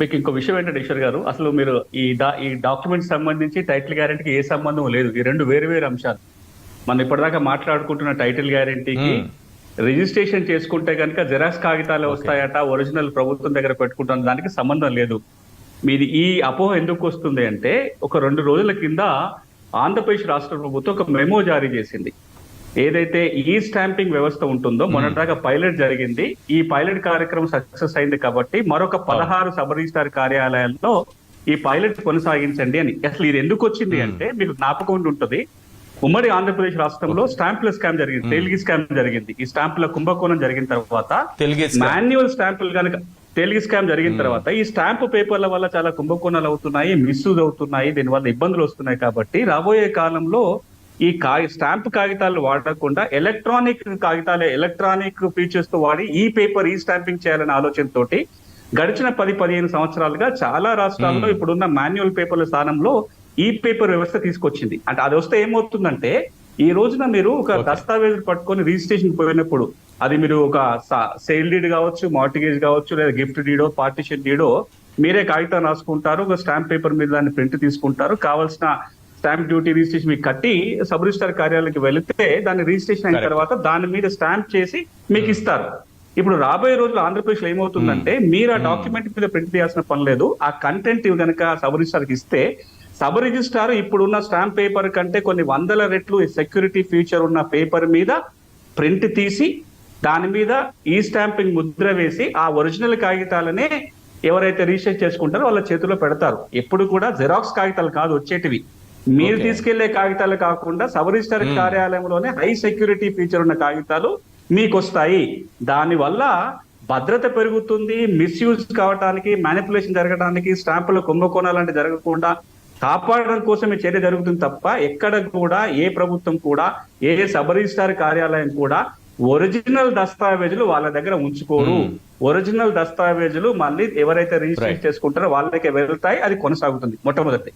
మీకు ఇంకో విషయం ఏంటంటే ఈశ్వర్ గారు అసలు మీరు ఈ డా ఈ డాక్యుమెంట్ సంబంధించి టైటిల్ గ్యారెంటీకి ఏ సంబంధం లేదు. ఈ రెండు వేరు వేరు అంశాలు. మనం ఇప్పటిదాకా మాట్లాడుకుంటున్న టైటిల్ గ్యారెంటీకి. రిజిస్ట్రేషన్ చేసుకుంటే కనుక జెరాక్స్ కాగితాలు వస్తాయట ఒరిజినల్ ప్రభుత్వం దగ్గర పెట్టుకుంటున్న దానికి సంబంధం లేదు. మీది ఈ అపోహ ఎందుకు వస్తుంది అంటే ఒక రెండు రోజుల కింద ఆంధ్రప్రదేశ్ రాష్ట్ర ప్రభుత్వం ఒక మెమో జారీ చేసింది. ఏదైతే ఈ స్టాంపింగ్ వ్యవస్థ ఉంటుందో మొన్నటిదాకా పైలట్ జరిగింది. ఈ పైలట్ కార్యక్రమం సక్సెస్ అయింది కాబట్టి మరొక పదహారు సబ్ రిజిస్టార్ కార్యాలయాల్లో ఈ పైలట్ కొనసాగించండి అని. అసలు ఇది ఎందుకు వచ్చింది అంటే మీకు జ్ఞాపకం ఉంటుంది. ఉమ్మడి ఆంధ్రప్రదేశ్ రాష్ట్రంలో స్టాంపుల స్కామ్ జరిగింది. తెలుగు స్కామ్ జరిగింది. ఈ స్టాంపుల కుంభకోణం జరిగిన తర్వాత మాన్యువల్ స్టాంపులు కనుక తెలుగు స్కామ్ జరిగిన తర్వాత ఈ స్టాంపు పేపర్ల వల్ల చాలా కుంభకోణాలు అవుతున్నాయి మిస్యూజ్ అవుతున్నాయి దీనివల్ల ఇబ్బందులు వస్తున్నాయి కాబట్టి రాబోయే కాలంలో ఈ స్టాంప్ కాగితాలు వాడకుండా ఎలక్ట్రానిక్ కాగితాలు ఎలక్ట్రానిక్ ఫీచర్స్తో వాడి ఈ పేపర్ ఈ స్టాంపింగ్ చేయాలనే ఆలోచనతోటి గడిచిన పది పదిహేను సంవత్సరాలుగా చాలా రాష్ట్రాల్లో ఇప్పుడున్న మాన్యువల్ పేపర్ల స్థానంలో ఈ పేపర్ వ్యవస్థ తీసుకొచ్చింది. అంటే అది వస్తే ఏమవుతుందంటే ఈ రోజున మీరు ఒక దస్తావేజు పట్టుకొని రిజిస్ట్రేషన్ పోయినప్పుడు అది మీరు ఒక సేల్ డీడ్ కావచ్చు మార్టిగేజ్ కావచ్చు లేదా గిఫ్ట్ డీడో పార్టిషన్ డీడో మీరే కాగితం రాసుకుంటారు ఒక స్టాంప్ పేపర్ మీద దాన్ని ప్రింట్ తీసుకుంటారు కావాల్సిన స్టాంప్ డ్యూటీ రిజిస్ట్రేషన్ మీకు కట్టి సబ్ రిజిస్టర్ కార్యాలయానికి వెళితే దాన్ని రిజిస్ట్రేషన్ అయిన. తర్వాత దాని మీద స్టాంప్ చేసి మీకు ఇస్తారు. ఇప్పుడు రాబోయే రోజులు ఆంధ్రప్రదేశ్లో ఏమవుతుందంటే మీరు ఆ డాక్యుమెంట్ మీద ప్రింట్ చేయాల్సిన పని లేదు. ఆ కంటెంట్ కనుక సబ్ రిజిస్టర్కి ఇస్తే సబ్ రిజిస్టార్ ఇప్పుడున్న స్టాంప్ పేపర్ కంటే కొన్ని వందల రెట్లు సెక్యూరిటీ ఫీచర్ ఉన్న పేపర్ మీద ప్రింట్ తీసి దాని మీద ఈ స్టాంపింగ్ ముద్ర వేసి ఆ ఒరిజినల్ కాగితాలనే ఎవరైతే రిజిస్టర్ చేసుకుంటారో వాళ్ళ చేతిలో పెడతారు. ఎప్పుడు కూడా జెరాక్స్ కాగితాలు కాదు వచ్చేటివి. మీరు. తీసుకెళ్ళే కాగితాలు కాకుండా సబ్ రిజిస్టర్ కార్యాలయంలోనే హై సెక్యూరిటీ ఫీచర్ ఉన్న కాగితాలు మీకు వస్తాయి దాని వల్ల భద్రత పెరుగుతుంది మిస్యూజ్ కావడానికి మ్యానిపులేషన్ జరగడానికి స్టాంపుల కుంభకోణాలు జరగకుండా కాపాడడం కోసం ఈ చర్య జరుగుతుంది తప్ప ఎక్కడ కూడా ఏ ప్రభుత్వం కూడా ఏ సబ్ రిజిస్టార్ కార్యాలయం కూడా ఒరిజినల్ దస్తావేజులు వాళ్ళ దగ్గర ఉంచుకోరు. ఒరిజినల్ దస్తావేజులు మళ్ళీ ఎవరైతే రిజిస్టర్. చేసుకుంటారో వాళ్ళకే వెళ్తాయి అది కొనసాగుతుంది మొట్టమొదటి